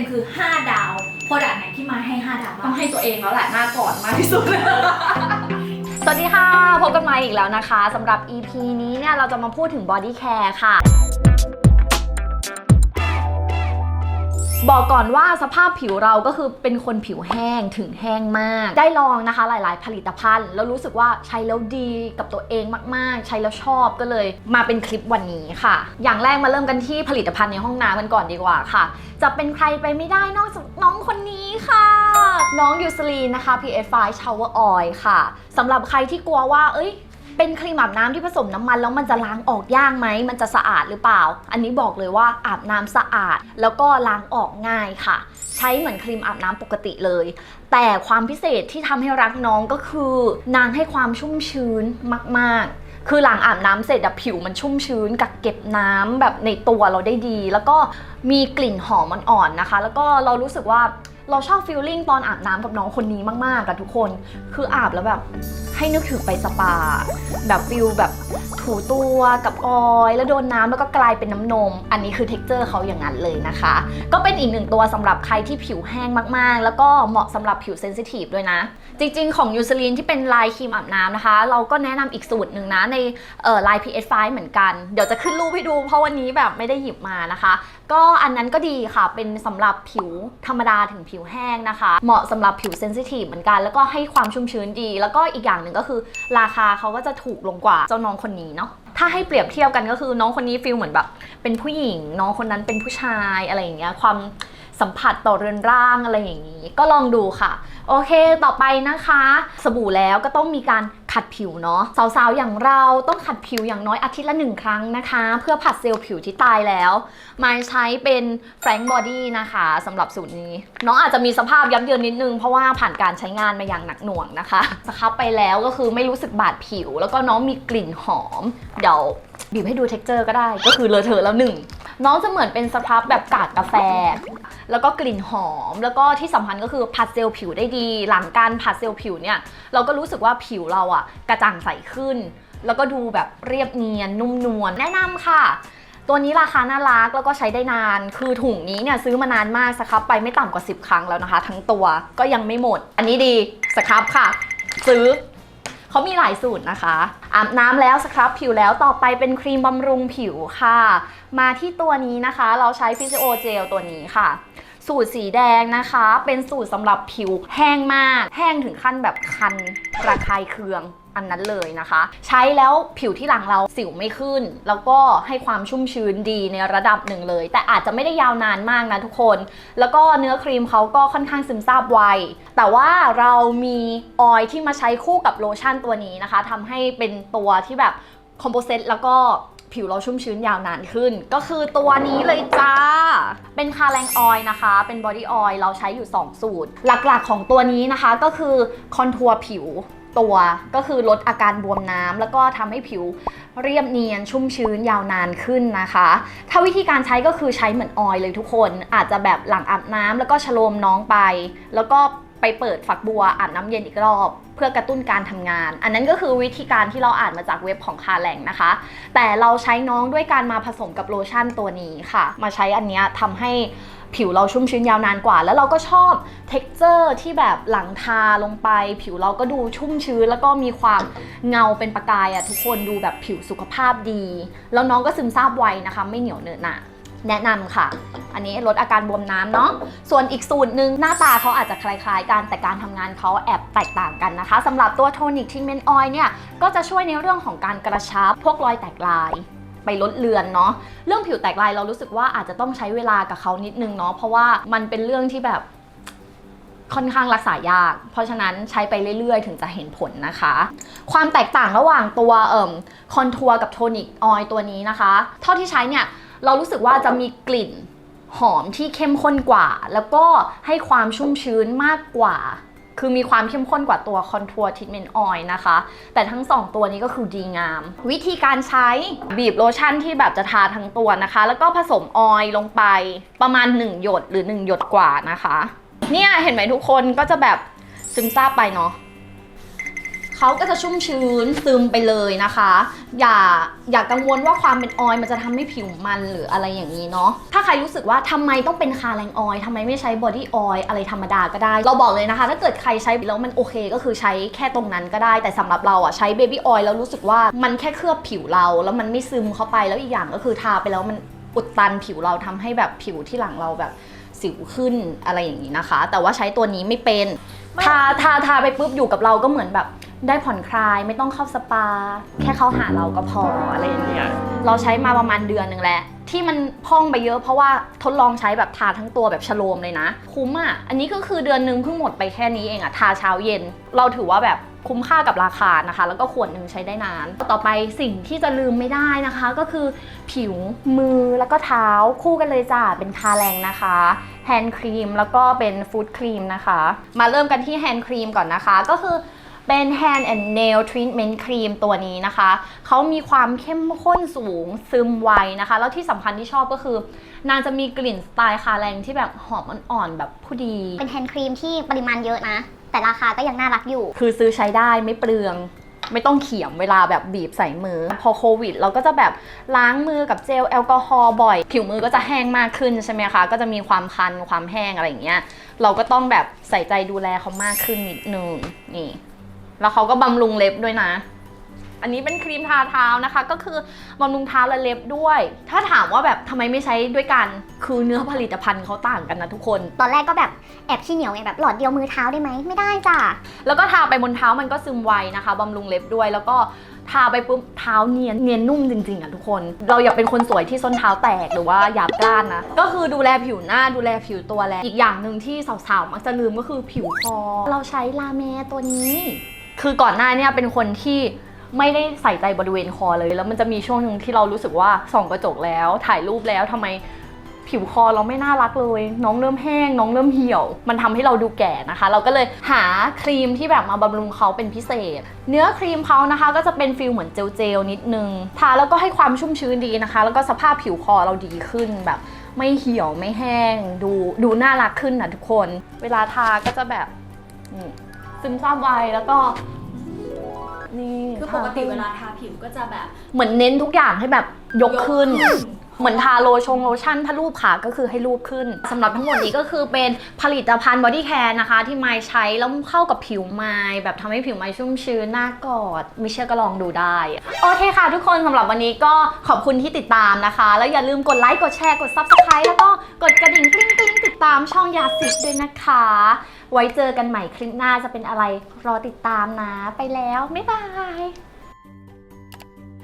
ต็มคือ 5 ดาวโปรดักต์ไหนที่มาให้ 5 ดาวต้บ้าองงให้ตัวเองแล้วแหละหน้าก่อนมากที่สุด สวัสดีค่ะ พบกันใหม่อีกแล้วนะคะสำหรับ EP นี้เนี่ยเราจะมาพูดถึง body care ค่ะ บอกก่อนว่าสภาพผิวเราก็คือเป็นคนผิวแห้งถึงแห้งมาก ได้ลองนะคะหลาย ๆ ผลิตภัณฑ์ แล้วรู้สึกว่าใช้แล้วดีกับตัวเองมาก ๆ ใช้แล้วชอบก็เลยมาเป็นคลิปวันนี้ค่ะ อย่างแรกมาเริ่มกันที่ผลิตภัณฑ์ในห้องน้ำกันก่อนดีกว่าค่ะ จะเป็นใครไปไม่ได้นอกจากน้องคนนี้ค่ะ น้องยูสลีนนะคะ PF5 Shower Oil ค่ะสำหรับใครที่กลัวว่าเอ้ย เป็นครีมอาบน้ำที่ผสมน้ำมันแล้วมันจะล้างออกยากไหม มันจะสะอาดหรือเปล่า อันนี้บอกเลยว่าอาบน้ำสะอาด แล้วก็ล้างออกง่ายค่ะ ใช้เหมือนครีมอาบน้ำปกติเลย แต่ความพิเศษที่ทำให้รักน้องก็คือ นางให้ความชุ่มชื้นมาก ๆคือหลังอาบน้ำเสร็จอะผิวมันชุ่มชื้น กักเก็บน้ำแบบในตัวเราได้ดี แล้วก็มีกลิ่นหอมอ่อนๆนะคะ แล้วก็เรารู้สึกว่า เราชอบฟีลลิ่งตอนอาบน้ำกับน้องคนนี้มากๆกับทุกคน คืออาบแล้วแบบให้นึกถึงไปสปา แบบฟิลแบบถูตัวกับออยแล้วโดนน้ำแล้วก็กลายเป็นน้ำนม อันนี้คือเท็กเจอร์เขาอย่างนั้นเลยนะคะ ก็เป็นอีกหนึ่งตัวสำหรับใครที่ผิวแห้งมากๆ แล้วก็เหมาะสำหรับผิวเซนซิทีฟด้วยนะ จริงๆ ของยูซลินที่เป็นลายครีมอาบน้ำนะคะ เราก็แนะนำอีกสูตรหนึ่งนะ ในเอ่อลาย PS5 เหมือนกัน เดี๋ยวจะขึ้นรูปให้ดู เพราะวันนี้แบบไม่ได้หยิบมานะคะ ก็อันนั้นก็ดีค่ะเป็นสำหรับผิวธรรมดาถึงผิวแห้งนะคะ เหมาะสำหรับผิวเซนซิทีฟเหมือนกัน แล้วก็ให้ความชุ่มชื้นดี แล้วก็อีกอย่างหนึ่งก็คือ ราคาเขาก็จะถูกลงกว่าเจ้าน้องคนนี้เนาะถ้าให้เปรียบเทียบกันก็คือน้องคนนี้ฟิลเหมือนแบบ เป็นผู้หญิง น้องคนนั้นเป็นผู้ชายอะไรอย่างเงี้ยความ สัมผัสต่อเรือนร่างอะไรอย่างนี้ ก็ลองดูค่ะ โอเคต่อไปนะคะ สบู่แล้วก็ต้องมีการขัดผิวเนาะสาวๆอย่างเราต้องขัดผิวอย่างน้อยอาทิตย์ละหนึ่งครั้งนะคะ เพื่อผัดเซลล์ผิวที่ตายแล้วมาใช้เป็น Frank Body นะคะสำหรับสูตรนี้น้องอาจจะมีสภาพยับเยินนิดนึง เพราะว่าผ่านการใช้งานมาอย่างหนักหน่วงนะคะสครับไปแล้วก็คือไม่รู้สึกบาดผิว แล้วก็น้องมีกลิ่นหอม เดี๋ยวบีบให้ดูเท็กเจอร์ก็ได้ ก็คือเลอะเทอะแล้วหนึ่งน้องจะเหมือนเป็นสครับแบบกากกาแฟ แล้วก็กลิ่นหอม แล้วก็ที่สำคัญก็คือผัดเซลล์ผิวได้ดี หลังการผัดเซลล์ผิวเนี่ย เราก็รู้สึกว่าผิวเราอะกระจ่างใสขึ้น แล้วก็ดูแบบเรียบเนียนนุ่มนวลแนะนำค่ะตัวนี้ราคาน่ารักแล้วก็ใช้ได้นาน คือถุงนี้เนี่ยซื้อมานานมากสครับไปไม่ต่ำกว่า 10 ครั้งแล้วนะคะ ทั้งตัวก็ยังไม่หมด อันนี้ดีสครับค่ะ ซื้อเขามีหลายสูตรนะคะอาบน้ำแล้วสครับผิวแล้วต่อไปเป็นครีมบำรุงผิวค่ะ มาที่ตัวนี้นะคะ เราใช้ฟิสิโอเจลตัวนี้ค่ะ สูตรสีแดงนะคะ เป็นสูตรสำหรับผิวแห้งมาก แห้งถึงขั้นแบบคันระคายเคืองอันนั้นเลยนะคะ ใช้แล้วผิวที่หลังเราสิวไม่ขึ้น แล้วก็ให้ความชุ่มชื้นดีในระดับหนึ่งเลย แต่อาจจะไม่ได้ยาวนานมากนะทุกคน แล้วก็เนื้อครีมเขาก็ค่อนข้างซึมซาบไว แต่ว่าเรามีออยล์ที่มาใช้คู่กับโลชั่นตัวนี้นะคะทำให้เป็นตัวที่แบบคอมโพเซตแล้วก็ ผิวเราชุ่มชื้นยาวนานขึ้น ก็คือตัวนี้เลยจ้า เป็นคาแรงออยล์นะคะ เป็นบอดี้ออยล์เราใช้อยู่ 2 สูตร หลักๆของตัวนี้นะคะก็คือคอนทัวร์ผิวตัวก็คือลดอาการบวมน้ำแล้วก็ทำให้ผิวเรียบเนียนชุ่มชื้นยาวนานขึ้นนะคะ ถ้าวิธีการใช้ก็คือใช้เหมือนออยล์เลยทุกคน อาจจะแบบหลังอาบน้ำแล้วก็ชโลมน้องไป แล้วก็ ไปเปิดฝักบัวอาบน้ำเย็นอีกรอบ เพื่อกระตุ้นการทำงาน อันนั้นก็คือวิธีการที่เราอ่านมาจากเว็บของคาแหลงนะคะ แต่เราใช้น้องด้วยการมาผสมกับโลชั่นตัวนี้ค่ะ มาใช้อันนี้ยทำให้ผิวเราชุ่มชื้นยาวนานกว่า แล้วเราก็ชอบเท็กเจอร์ที่แบบหลังทาลงไป ผิวเราก็ดูชุ่มชื้น แล้วก็มีความเงาเป็นประกายอะทุกคนดูแบบผิวสุขภาพดี แล้วน้องก็ซึมซาบไวนะคะ ไม่เหนียวเหนอะหนะ แนะนำค่ะ อันนี้ลดอาการบวมน้ำเนาะ ส่วนอีกสูตรหนึ่งหน้าตาเขาอาจจะคล้ายๆกันแต่การทำงานเขาแอบแตกต่างกันนะคะสำหรับตัวโทนิกทิงเมนออยเนี่ยก็จะช่วยในเรื่องของการกระชับพวกรอยแตกลายไปลดเลือนเนาะเรื่องผิวแตกลายเรารู้สึกว่าอาจจะต้องใช้เวลากับเขานิดนึงเนาะเพราะว่ามันเป็นเรื่องที่แบบค่อนข้างรักษายาก เพราะฉะนั้นใช้ไปเรื่อยๆ ถึงจะเห็นผลนะคะ ความแตกต่างระหว่างตัวเอ่มคอนทัวร์กับโทนิกออยตัวนี้นะคะ เท่าที่ใช้เนี่ย เรารู้สึกว่าจะมีกลิ่นหอมที่เข้มข้นกว่า แล้วก็ให้ความชุ่มชื้นมากกว่า คือมีความเข้มข้นกว่าตัวคอนทัวร์ทิทเมนต์ออยนะคะ แต่ทั้ง 2 ตัวนี้ก็คือดีงาม วิธีการใช้บีบโลชั่นที่แบบจะทาทั้งตัวนะคะ แล้วก็ผสมออยลงไปประมาณ 1 หยดหรือ 1 หยดกว่านะคะ เนี่ยเห็นไหมทุกคนก็จะแบบซึมซาบไปเนาะ เขาก็จะชุ่มชื้นซึมไปเลยนะคะ อย่าอย่ากังวลว่าความเป็นออยล์มันจะทำให้ผิวมันหรืออะไรอย่างนี้เนาะถ้าใครรู้สึกว่าทำไมต้องเป็นคาแรงออยล์ทำไมไม่ใช้บอดี้ออยล์อะไรธรรมดาก็ได้ เราบอกเลยนะคะ ถ้าเกิดใครใช้แล้วมันโอเค ก็คือใช้แค่ตรงนั้นก็ได้ แต่สำหรับเราอะใช้เบบี้ออยล์แล้วรู้สึกว่ามันแค่เคลือบผิวเรา แล้วมันไม่ซึมเข้าไปแล้วอีกอย่างก็คือทาไปแล้วมันอุดตันผิวเราทำให้แบบผิวที่หลังเราแบบ สิวขึ้นอะไรอย่างนี้นะคะ แต่ว่าใช้ตัวนี้ไม่เป็นทาทาทาไปปุ๊บอยู่กับเราก็เหมือนแบบได้ผ่อนคลายไม่ต้องเข้าสปา แค่เข้าหาเราก็พออะไรอย่างเงี้ยเราใช้มาประมาณเดือนหนึ่งแล้ว ที่มันพองไปเยอะเพราะว่าทดลองใช้แบบทาทั้งตัวแบบชโลมเลยนะ คุ้มอะ อันนี้ก็คือเดือนนึงเพิ่งหมดไปแค่นี้เองอะทาเช้าเย็น เราถือว่าแบบคุ้มค่ากับราคานะคะ แล้วก็ขวดหนึ่งใช้ได้นาน ต่อไปสิ่งที่จะลืมไม่ได้นะคะ ก็คือผิวมือแล้วก็เท้าคู่กันเลยจ้าเป็นคาแรงนะคะแฮนด์ครีมแล้วก็เป็นฟู้ดครีมนะคะ มาเริ่มกันที่แฮนด์ครีมก่อนนะคะ ก็คือ เป็น Hand and Nail Treatment Cream ตัวนี้นะคะ เขามีความเข้มข้นสูงซึมไวนะคะ แล้วที่สำคัญที่ชอบก็คือ นางจะมีกลิ่นสไตล์คาแรงที่แบบหอมอ่อนๆแบบผู้ดี เป็นแฮนด์ครีมที่ปริมาณเยอะนะ แต่ราคาก็ยังน่ารักอยู่ คือซื้อใช้ได้ไม่เปลืองไม่ต้องเขียมเวลาแบบบีบใส่มือ พอโควิด เราก็จะแบบล้างมือกับเจลแอลกอฮอล์บ่อย ผิวมือก็จะแห้งมากขึ้นใช่ไหมคะ ก็จะมีความคันความแห้งอะไรอย่างเงี้ย เราก็ต้องแบบใส่ใจดูแลเขามากขึ้นนิดนึงนี่ แล้วเขาก็บำรุงเล็บด้วยนะ อันนี้เป็นครีมทาเท้านะคะ ก็คือบำรุงเท้าและเล็บด้วย ถ้าถามว่าแบบทำไมไม่ใช้ด้วยกัน คือเนื้อผลิตภัณฑ์เขาต่างกันนะทุกคน ตอนแรกก็แบบแอบขี้เหนียวไงแบบหลอดเดียวมือเท้าได้ไหมไม่ได้จ้ะ แล้วก็ทาไปบนเท้ามันก็ซึมไวนะคะบำรุงเล็บด้วย แล้วก็ทาไปปุ๊บเท้าเนียนเนียนนุ่มจริงๆอะทุกคน เราอยากเป็นคนสวยที่ส้นเท้าแตกหรือว่าหยาบกร้านนะ ก็คือดูแลผิวหน้าดูแลผิวตัวแลวอีกอย่างหนึ่งที่สาวๆมักจะลืมก็คือผิวคอ เราใช้ลาเมตัวนี้ คือก่อนหน้าเนี่ยเป็นคนที่ไม่ได้ใส่ใจบริเวณคอเลย แล้วมันจะมีช่วงหนึ่งที่เรารู้สึกว่าส่องกระจกแล้ว ถ่ายรูปแล้วทำไมผิวคอเราไม่น่ารักเลย น้องเริ่มแห้ง น้องเริ่มเหี่ยว มันทำให้เราดูแก่นะคะ เราก็เลยหาครีมที่แบบมาบำรุงเขาเป็นพิเศษ เนื้อครีมเขานะคะ ก็จะเป็นฟิลเหมือนเจลๆนิดนึงทาแล้วก็ให้ความชุ่มชื้นดีนะคะ แล้วก็สภาพผิวคอเราดีขึ้นแบบ ไม่เหี่ยวไม่แห้ง ดูดูน่ารักขึ้นนะทุกคน เวลาทาก็จะแบบนี่ ซึมซาบไวแล้วก็ นี่คือปกติทขึ้นเวลาทาผิวก็จะแบบเหมือนเน้นทุกอย่างให้แบบยกขึ้นยกขึ้น เหมือนทาโลชงโลชั่น ถ้ารูปขาก็คือให้รูปขึ้นสำหรับทั้งหมดนี้ก็คือเป็นผลิตภัณฑ์บอดี้แคร์นะคะ ที่ไมค์ใช้ แล้วเข้ากับผิวไมค์แบบทำให้ผิวไมค์ชุ่มชื้นหน้ากอดไม่เชื่อก็ลองดูได้ โอเคค่ะทุกคนสำหรับวันนี้ก็ขอบคุณที่ติดตามนะคะ แล้วอย่าลืมกดไลค์กดแชร์กด Subscribe แล้วก็กดกระดิ่งกริ๊งกริ๊งติด ตามช่องยาสิบด้วยนะคะ ไว้เจอกันใหม่คลิปหน้าจะเป็นอะไรรอติดตามนะ ไปแล้ว บ๊ายบาย